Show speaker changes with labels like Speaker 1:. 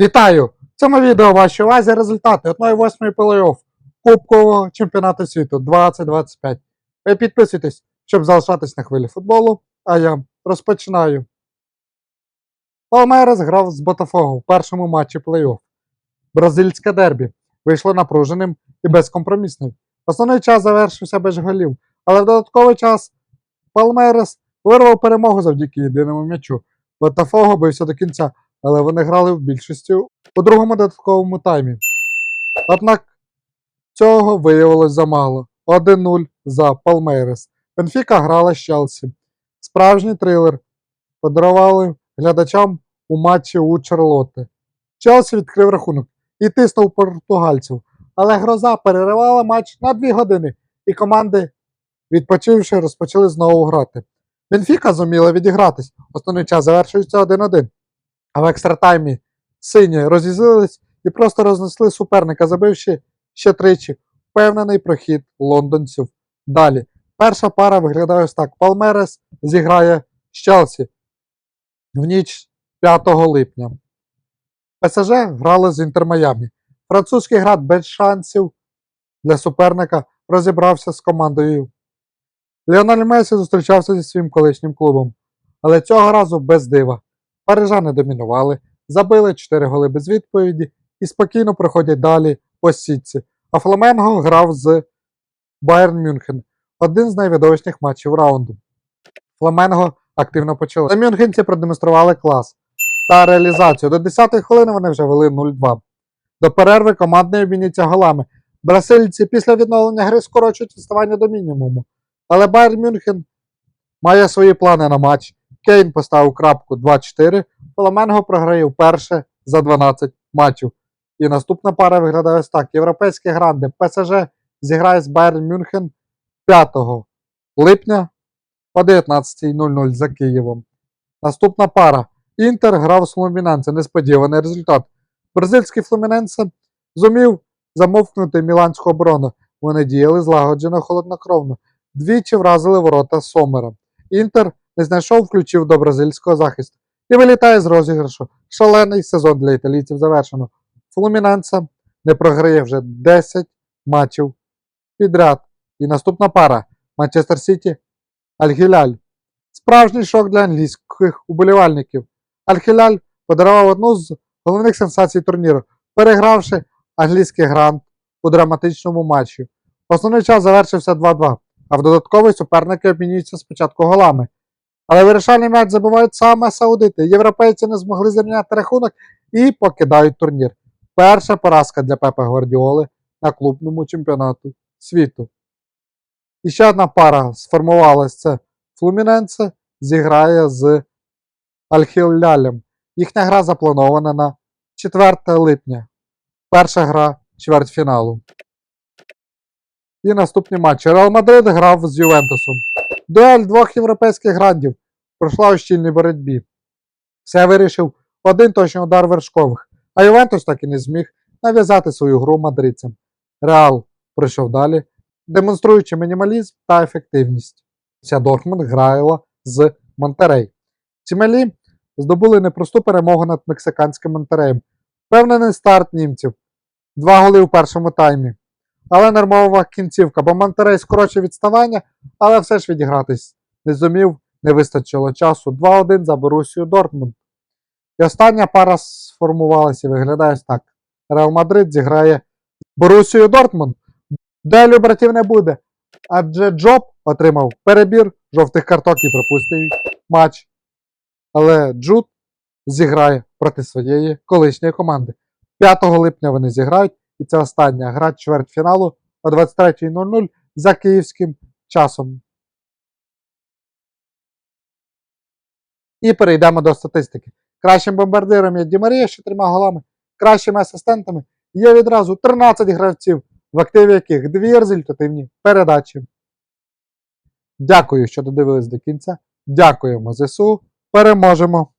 Speaker 1: Вітаю! В цьому відео вашій увазі результати 1-8 плей-офф Кубкового чемпіонату світу 2025. Ви підписуйтесь, щоб залишатись на хвилі футболу, а я розпочинаю. Палмерес грав з Ботафого в першому матчі плей-офф. Бразильське дербі вийшло напруженим і безкомпромісним. Основний час завершився без голів, але в додатковий час Палмерес вирвав перемогу завдяки єдиному м'ячу. Ботафого бився до кінця, але вони грали в більшості у другому додатковому таймі. Однак цього виявилось замало. 1-0 за Палмейрес. Бенфіка грала з Челсі. Справжній трилер подарували глядачам у матчі у Чарлотте. Челсі відкрив рахунок і тиснув португальців, але гроза переривала матч на 2 години, і команди, відпочивши, розпочали знову грати. Бенфіка зуміла відігратись. Основний час завершується 1-1. А в екстратаймі сині розізлились і просто рознесли суперника, забивши ще тричі впевнений прохід лондонців. Далі. Перша пара виглядає ось так. Палмерес зіграє з Челсі в ніч 5 липня. ПСЖ грали з Інтер Майамі. Французький град без шансів для суперника розібрався з командою. Леональ Месі зустрічався зі своїм колишнім клубом, але цього разу без дива. Парижани домінували, забили 4 голи без відповіді і спокійно проходять далі по сітці. А Фламенго грав з Байерн Мюнхен, один з найвідовищних матчів раунду. Фламенго активно почали. Та мюнхенці продемонстрували клас та реалізацію. До 10-ї хвилини вони вже вели 0-2. До перерви команд не обмінюються голами. Брасильці після відновлення гри скорочують відставання до мінімуму. Але Байерн Мюнхен має свої плани на матч. Кейн поставив крапку 2-4, Фламенго програє вперше за 12 матчів. І наступна пара виглядає ось так. Європейські гранди ПСЖ зіграє з Байерн Мюнхен 5 липня о 19.00 за Києвом. Наступна пара. Інтер грав з Флуміненце. Несподіваний результат. Бразильський Флуміненце зумів замовкнути міланську оборону. Вони діяли злагоджено холоднокровно. Двічі вразили ворота Сомера. Інтер не знайшов ключів до бразильського захисту і вилітає з розіграшу. Шалений сезон для італійців завершено. Флуміненце не програє вже 10 матчів підряд. І наступна пара Манчестер Сіті Аль-Гіляль. Справжній шок для англійських уболівальників. Аль-Гіляль подарував одну з головних сенсацій турніру, перегравши англійський грант у драматичному матчі. Основний час завершився 2-2, а в додатковий суперники обмінюються спочатку голами. Але вирішальний м'яч забувають саме саудити. Європейці не змогли зрівняти рахунок і покидають турнір. Перша поразка для Пепа Гвардіоли на клубному чемпіонату світу. І ще одна пара сформувалась це Флуміненце зіграє з Альхілялем. Їхня гра запланована на 4 липня. Перша гра чвертьфіналу. І наступні матчі. Реал Мадрид грав з Ювентусом. Дуель двох європейських грандів пройшла у щільній боротьбі. Все вирішив один точний удар вершкових, а Ювентус так і не зміг нав'язати свою гру мадридцям. Реал пройшов далі, демонструючи мінімалізм та ефективність. Ця Дортмунд грала з Монтерей. Цімелі здобули непросту перемогу над мексиканським Монтереєм. Впевнений старт німців. Два голи у першому таймі. Але нервова кінцівка, бо Монтерей скорочив відставання, але все ж відігратись не зумів, не вистачило часу. 2-1 за Борусію Дортмунд. І остання пара сформувалася виглядає так. Реал Мадрид зіграє Борусію Дортмунд. Делю братів не буде. Адже Джоб отримав перебір жовтих карток і пропустив матч. Але Джуд зіграє проти своєї колишньої команди. 5 липня вони зіграють, і це остання гра чвертьфіналу о 23.00 за київським часом. І перейдемо до статистики. Кращим бомбардиром є Ді Марія з чотирма голами, кращими асистентами є відразу 13 гравців, в активі яких дві результативні передачі. Дякую, що додивились до кінця. Дякуємо ЗСУ. Переможемо!